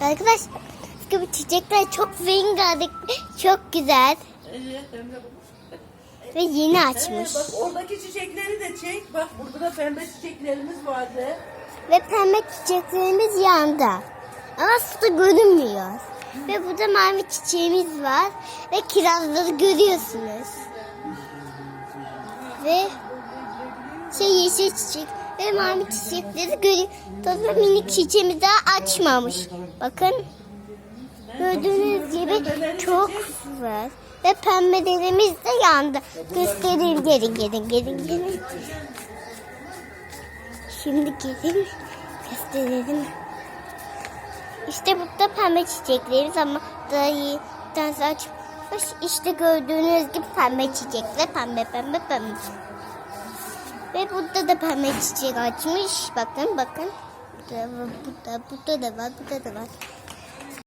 Arkadaşlar bu çiçekler çok rengarenk, çok güzel Evet, ve yeni açmış. bak oradaki çiçekleri de çek. Bak burada da pembe çiçeklerimiz vardı. Ve pembe çiçeklerimiz yandı. Ama suda görünmüyor. Ve burada mavi çiçeğimiz var. Ve kirazları görüyorsunuz. Ve şey yeşil çiçek ve mavi çiçekleri görüyor. Tabii minik çiçeğimiz daha açmamış. Bakın. Gördüğünüz gibi çok var. Ve pembelerimiz de yandı. Göstereyim gelin gelin gelin gelin. Şimdi gelin gösterelim. İşte burada pembe çiçeklerimiz ama daha iyi açmış. İşte gördüğünüz gibi pembe çiçekler pembe pembe pembe. Ve burada da pembe çiçek açmış. Bakın bakın. Burada, burada, burada da var, burada da var.